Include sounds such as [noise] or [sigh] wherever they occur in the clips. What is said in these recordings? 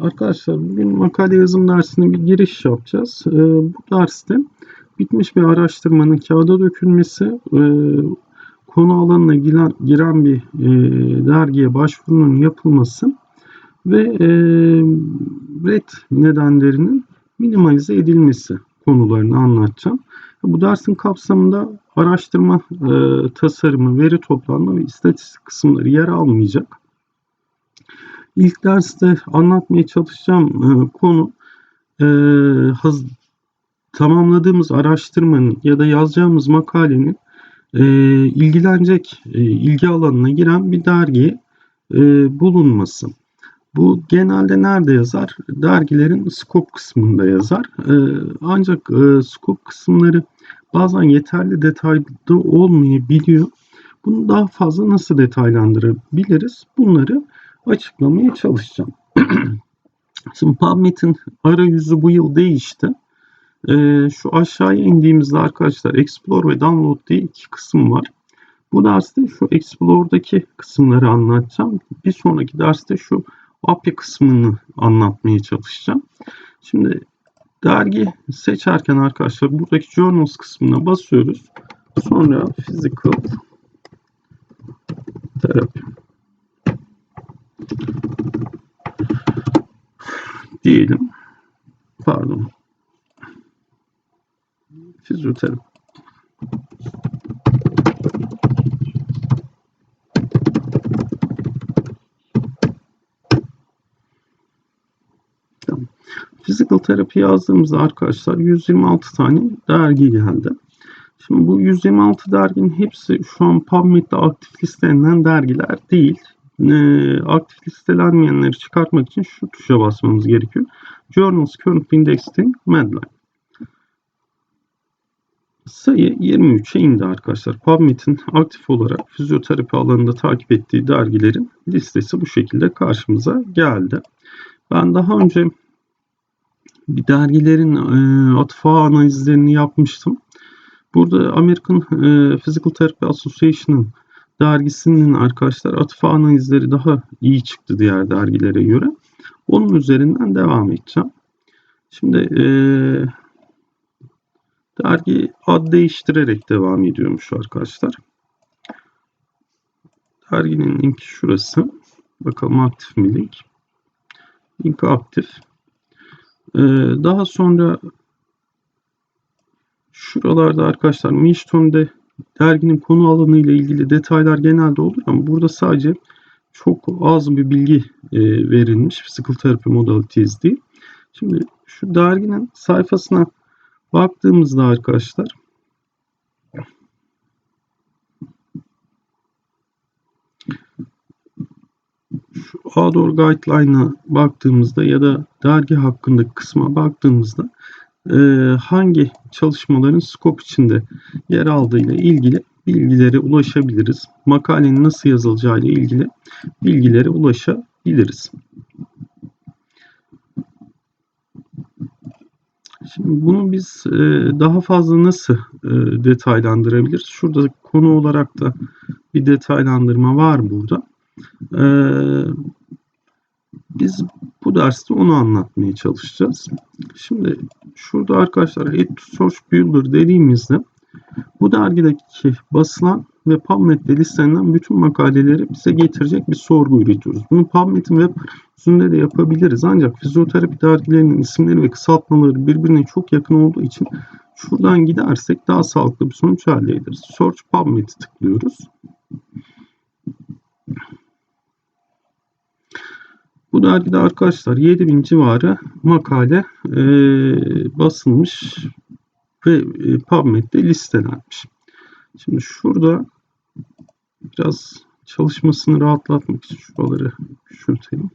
Arkadaşlar bugün makale yazım dersine bir giriş yapacağız. Ee, bu derste bitmiş bir araştırmanın kağıda dökülmesi, e, konu alanına giren, giren bir e, dergiye başvurunun yapılması ve e, red nedenlerinin minimalize edilmesi konularını anlatacağım. Bu dersin kapsamında araştırma e, tasarımı, veri toplanma ve istatistik kısımları yer almayacak. İlk derste anlatmaya çalışacağım e, konu e, haz, tamamladığımız araştırmanın ya da yazacağımız makalenin e, ilgilenecek e, ilgi alanına giren bir dergi e, bulunması. Bu genelde nerede yazar? Dergilerin scope kısmında yazar. E, ancak e, scope kısımları bazen yeterli detaylı olmayabiliyor. Bunu daha fazla nasıl detaylandırabiliriz? Bunları açıklamaya çalışacağım. [clears throat] Şimdi PubMed'in arayüzü bu yıl değişti. Ee, şu aşağıya indiğimizde arkadaşlar Explore ve Download diye iki kısım var. Bu derste şu Explore'daki kısımları anlatacağım. Bir sonraki derste şu API kısmını anlatmaya çalışacağım. Şimdi dergi seçerken arkadaşlar buradaki Journals kısmına basıyoruz. Sonra Physical Therapy diyelim. Pardon. Fizyoterapi. Tamam. Physical terapi yazdığımızda arkadaşlar 126 tane dergi geldi. Şimdi bu 126 derginin hepsi şu an PubMed'de aktif listelenen dergiler değil e, aktif listelenmeyenleri çıkartmak için şu tuşa basmamız gerekiyor. Journals Current Indexing Medline. Sayı 23'e indi arkadaşlar. PubMed'in aktif olarak fizyoterapi alanında takip ettiği dergilerin listesi bu şekilde karşımıza geldi. Ben daha önce bir dergilerin e, atfa analizlerini yapmıştım. Burada American e, Physical Therapy Association'ın dergisinin arkadaşlar atıf analizleri daha iyi çıktı diğer dergilere göre. Onun üzerinden devam edeceğim. Şimdi e, dergi ad değiştirerek devam ediyormuş arkadaşlar. Derginin linki şurası. Bakalım aktif mi link? Link aktif. Ee, daha sonra şuralarda arkadaşlar Milstom'de derginin konu alanı ile ilgili detaylar genelde olur ama burada sadece çok az bir bilgi e, verilmiş. Physical Therapy Modalities değil. Şimdi şu derginin sayfasına baktığımızda arkadaşlar şu Outdoor Guideline'a baktığımızda ya da dergi hakkındaki kısma baktığımızda hangi çalışmaların skop içinde yer aldığı ile ilgili bilgilere ulaşabiliriz. Makalenin nasıl yazılacağı ile ilgili bilgilere ulaşabiliriz. Şimdi bunu biz e, daha fazla nasıl e, detaylandırabiliriz? Şurada konu olarak da bir detaylandırma var burada. E, biz bu derste onu anlatmaya çalışacağız. Şimdi şurada arkadaşlar Head to Search Builder dediğimizde bu dergideki basılan ve PubMed'de listelenen bütün makaleleri bize getirecek bir sorgu üretiyoruz. Bunu PubMed'in web yüzünde de yapabiliriz. Ancak fizyoterapi dergilerinin isimleri ve kısaltmaları birbirine çok yakın olduğu için şuradan gidersek daha sağlıklı bir sonuç elde ederiz. Search PubMed'i tıklıyoruz. Bu dergide arkadaşlar 7000 civarı makale e, basılmış ve e, PubMed'de listelenmiş. Şimdi şurada biraz çalışmasını rahatlatmak için şuraları küçültelim.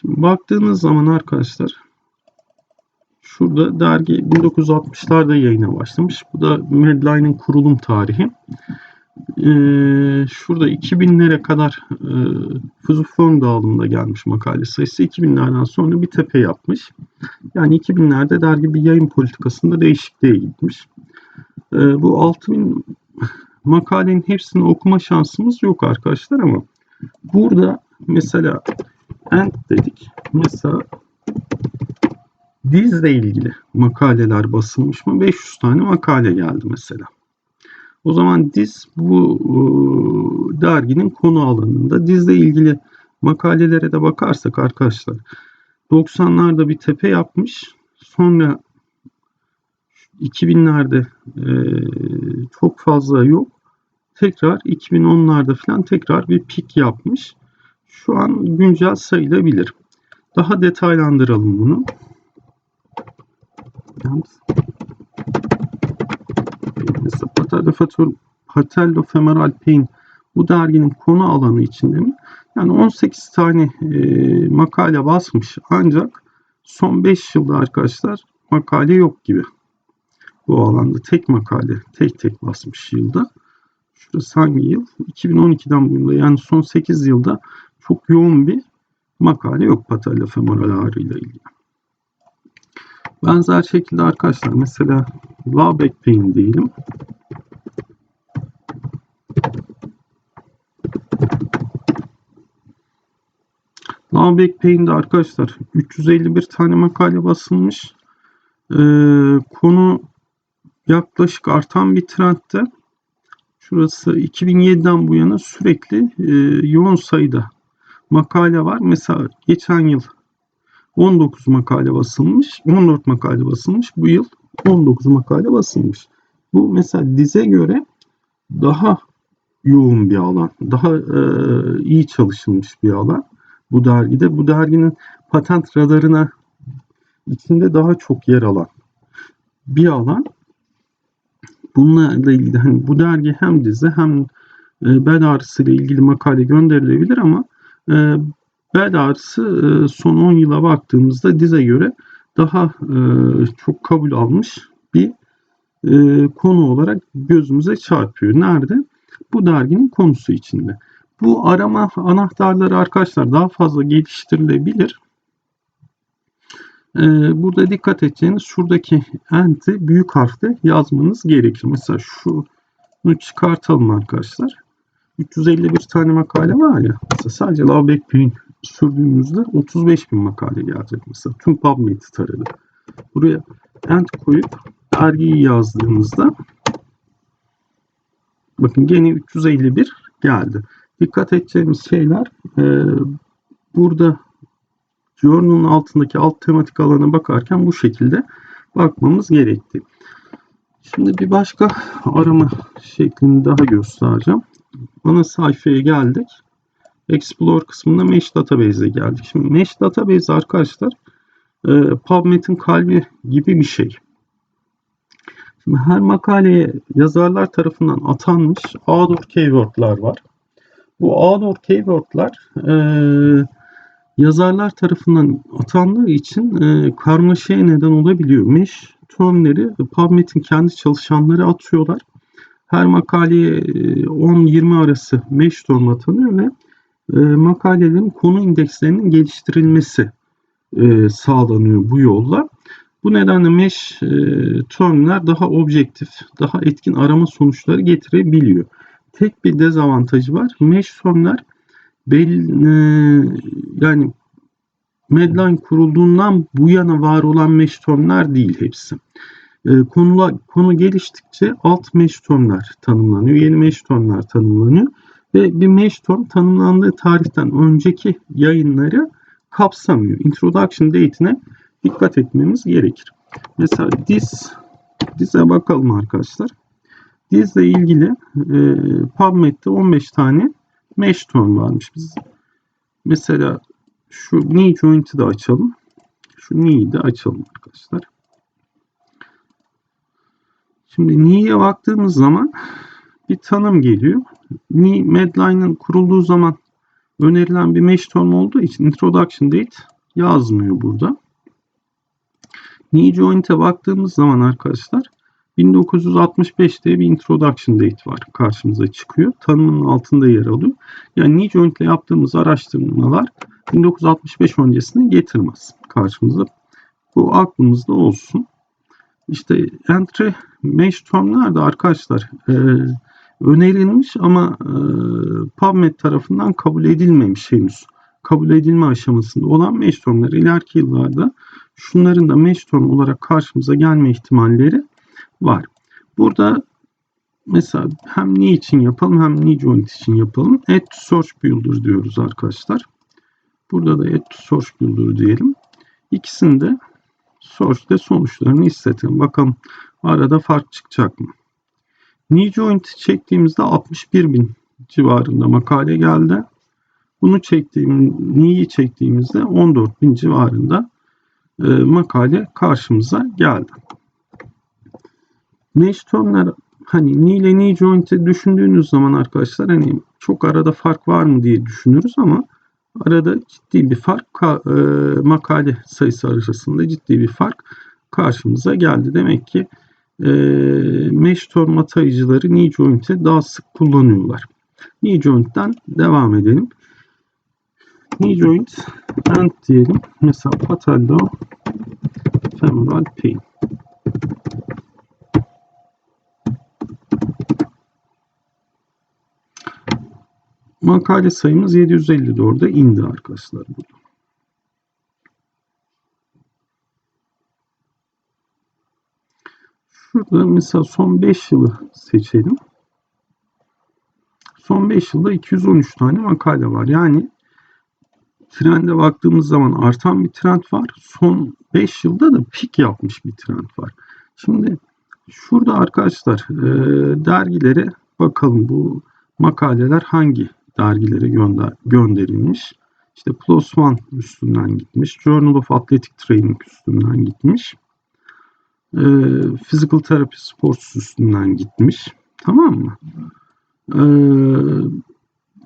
Şimdi baktığınız zaman arkadaşlar şurada dergi 1960'larda yayına başlamış. Bu da Medline'in kurulum tarihi e, şurada 2000'lere kadar e, Fuzufon dağılımında gelmiş makale sayısı 2000'lerden sonra bir tepe yapmış. Yani 2000'lerde dergi bir yayın politikasında değişikliğe gitmiş. E, bu 6000 makalenin hepsini okuma şansımız yok arkadaşlar ama burada mesela end dedik. Mesela dizle ilgili makaleler basılmış mı? 500 tane makale geldi mesela. O zaman diz bu derginin konu alanında. Dizle ilgili makalelere de bakarsak arkadaşlar 90'larda bir tepe yapmış. Sonra 2000'lerde e, çok fazla yok. Tekrar 2010'larda falan tekrar bir pik yapmış. Şu an güncel sayılabilir. Daha detaylandıralım bunu. Yalnız patellofator, patellofemoral pain bu derginin konu alanı içinde mi? Yani 18 tane e, makale basmış ancak son 5 yılda arkadaşlar makale yok gibi. Bu alanda tek makale tek tek basmış yılda. Şurası hangi yıl? 2012'den bu yılda yani son 8 yılda çok yoğun bir makale yok patellofemoral ağrı ile ilgili. Benzer şekilde arkadaşlar mesela low back pain diyelim. Low back pain'de arkadaşlar 351 tane makale basılmış. Ee, konu yaklaşık artan bir trendte. Şurası 2007'den bu yana sürekli e, yoğun sayıda makale var. Mesela geçen yıl 19 makale basılmış, 14 makale basılmış. Bu yıl 19 makale basılmış. Bu mesela dize göre daha yoğun bir alan, daha e, iyi çalışılmış bir alan bu dergide. Bu derginin patent radarına içinde daha çok yer alan bir alan. Bununla ilgili hani bu dergi hem dizi hem e, bel ağrısı ile ilgili makale gönderilebilir ama e, bel ağrısı e, son 10 yıla baktığımızda dize göre daha e, çok kabul almış bir e, konu olarak gözümüze çarpıyor. Nerede? Bu derginin konusu içinde. Bu arama anahtarları arkadaşlar daha fazla geliştirilebilir. Ee, burada dikkat edeceğiniz şuradaki enti büyük harfle yazmanız gerekir. Mesela şunu çıkartalım arkadaşlar. 351 tane makale var ya. Mesela sadece Loveback Pain sürdüğümüzde 35 bin makale gelecek mesela. Tüm PubMed'i taradı. Buraya ent koyup dergiyi yazdığımızda bakın gene 351 geldi. Dikkat edeceğimiz şeyler e, burada journal'ın altındaki alt tematik alana bakarken bu şekilde bakmamız gerekti. Şimdi bir başka arama şeklini daha göstereceğim. Ana sayfaya geldik. Explore kısmında Mesh Database'e geldik. Şimdi Mesh Database arkadaşlar e, PubMed'in kalbi gibi bir şey. Şimdi her makaleye yazarlar tarafından atanmış outdoor keyword'lar var. Bu outdoor keyword'lar e, yazarlar tarafından atandığı için e, karmaşaya neden olabiliyor. Mesh PubMed'in kendi çalışanları atıyorlar. Her makaleye 10-20 arası mesh term atanıyor ve e, makalelerin konu indekslerinin geliştirilmesi e, sağlanıyor bu yolla. Bu nedenle mesh e, termler daha objektif, daha etkin arama sonuçları getirebiliyor. Tek bir dezavantajı var. Mesh termler belli, e, yani Medline kurulduğundan bu yana var olan mesh termler değil hepsi. E, konula, konu geliştikçe alt mesh termler tanımlanıyor. Yeni mesh termler tanımlanıyor. Ve bir term tanımlandığı tarihten önceki yayınları kapsamıyor. Introduction date'ine dikkat etmemiz gerekir. Mesela this, this'e bakalım arkadaşlar. This ile ilgili e, PubMed'de 15 tane term varmış. Biz mesela şu knee joint'i de açalım. Şu knee'yi de açalım arkadaşlar. Şimdi knee'ye baktığımız zaman bir tanım geliyor. Knee Medline'ın kurulduğu zaman önerilen bir mesh term olduğu için introduction date yazmıyor burada. Knee joint'e baktığımız zaman arkadaşlar 1965 diye bir introduction date var karşımıza çıkıyor. Tanımın altında yer alıyor. Yani knee joint ile yaptığımız araştırmalar 1965 öncesini getirmez karşımıza. Bu aklımızda olsun. İşte entry mesh termler de arkadaşlar e, önerilmiş ama e, PubMed tarafından kabul edilmemiş henüz kabul edilme aşamasında olan mesh termler ileriki yıllarda şunların da mesh term olarak karşımıza gelme ihtimalleri var. Burada mesela hem ne için yapalım hem ne joint için yapalım. Add to search builder diyoruz arkadaşlar. Burada da add to search builder diyelim. İkisinde search'te sonuçlarını istetelim. Bakalım arada fark çıkacak mı? Joint çektiğimizde 61 bin civarında makale geldi. Bunu çektiğim, knee'yi çektiğimizde 14 bin civarında e, makale karşımıza geldi. Mesh termler hani knee ile knee joint'i düşündüğünüz zaman arkadaşlar hani çok arada fark var mı diye düşünürüz ama arada ciddi bir fark e, makale sayısı arasında ciddi bir fark karşımıza geldi. Demek ki e, mesh term atayıcıları knee daha sık kullanıyorlar. Knee devam edelim. Knee joint and diyelim. Mesela patello femoral pain. Makale sayımız 754'de indi arkadaşlar burada. Şurada mesela son 5 yılı seçelim. Son 5 yılda 213 tane makale var. Yani trende baktığımız zaman artan bir trend var. Son 5 yılda da pik yapmış bir trend var. Şimdi şurada arkadaşlar e, dergilere bakalım bu makaleler hangi dergilere gönder gönderilmiş. İşte PLOS ONE üstünden gitmiş. Journal of Athletic Training üstünden gitmiş. E, Physical Therapy Sports üstünden gitmiş. Tamam mı? E,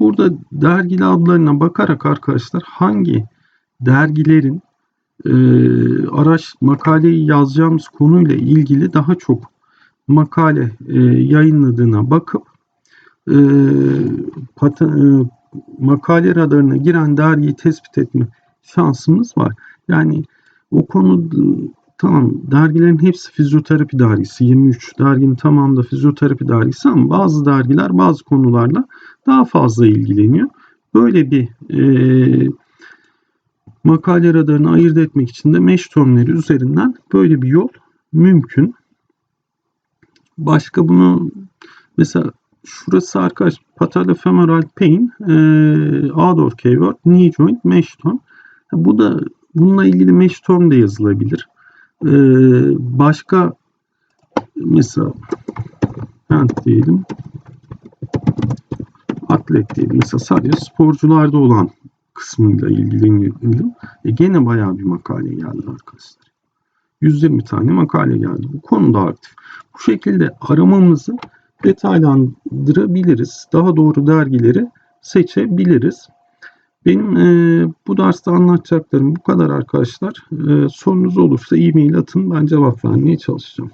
burada dergili adlarına bakarak arkadaşlar hangi dergilerin e, araç makaleyi yazacağımız konuyla ilgili daha çok makale e, yayınladığına bakıp e, pat, e, makale radarına giren dergiyi tespit etme şansımız var. Yani o konu tamam dergilerin hepsi fizyoterapi dergisi. 23 derginin tamamı da fizyoterapi dergisi ama bazı dergiler bazı konularla daha fazla ilgileniyor. Böyle bir e, makale radarını ayırt etmek için de mesh termleri üzerinden böyle bir yol mümkün. Başka bunu mesela şurası arkadaş patellofemoral pain, e, outdoor keyword, knee joint, mesh term. Bu da bununla ilgili mesh term de yazılabilir. E, başka mesela hand diyelim atlet diyelim. Mesela sadece sporcularda olan kısmıyla ilgilenelim. E gene bayağı bir makale geldi arkadaşlar. 120 tane makale geldi. Bu konuda aktif. Bu şekilde aramamızı detaylandırabiliriz. Daha doğru dergileri seçebiliriz. Benim e, bu derste anlatacaklarım bu kadar arkadaşlar. E, sorunuz olursa e-mail atın ben cevap vermeye çalışacağım.